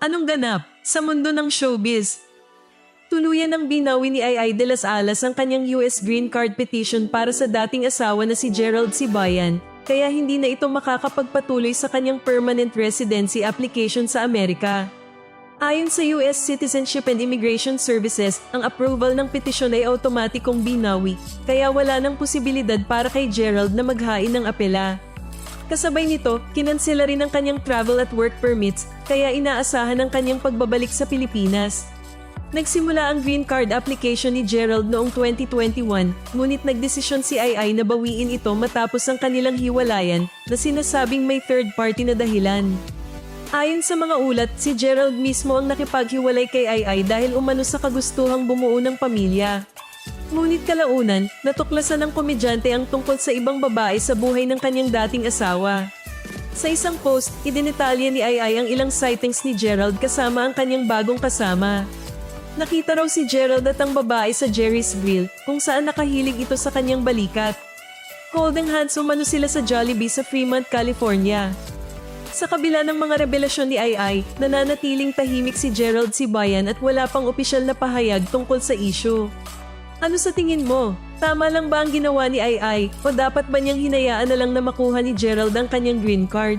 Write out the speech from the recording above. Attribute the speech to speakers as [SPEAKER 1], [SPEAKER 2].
[SPEAKER 1] Anong ganap sa mundo ng showbiz? Tuluyan ng binawi ni Ay de las Alas ang kanyang US Green Card petition para sa dating asawa na si Gerald Sibayan, kaya hindi na ito makakapagpatuloy sa kanyang permanent residency application sa Amerika. Ayon sa US Citizenship and Immigration Services, ang approval ng petisyon ay automatikong binawi, kaya wala ng posibilidad para kay Gerald na maghain ng apela. Kasabay nito, kinansela rin ang kanyang travel at work permits, kaya inaasahan ang kanyang pagbabalik sa Pilipinas. Nagsimula ang green card application ni Gerald noong 2021, ngunit nagdesisyon si Ai na bawiin ito matapos ang kanilang hiwalayan na sinasabing may third party na dahilan. Ayon sa mga ulat, si Gerald mismo ang nakipaghiwalay kay Ai dahil umano sa kagustuhang bumuo ng pamilya. Ngunit kalaunan, natuklasan ng komedyante ang tungkol sa ibang babae sa buhay ng kanyang dating asawa. Sa isang post, idinetalya ni Ai ang ilang sightings ni Gerald kasama ang kanyang bagong kasama. Nakita raw si Gerald at ang babae sa Jerry's Grill kung saan nakahilig ito sa kanyang balikat. Holding hands umano sila sa Jollibee sa Fremont, California. Sa kabila ng mga revelasyon ni Ai, nananatiling tahimik si Gerald Sibayan at wala pang opisyal na pahayag tungkol sa issue. Ano sa tingin mo? Tama lang ba ang ginawa ni Ai o dapat ba niyang hinayaan na lang na makuha ni Gerald ang kanyang green card?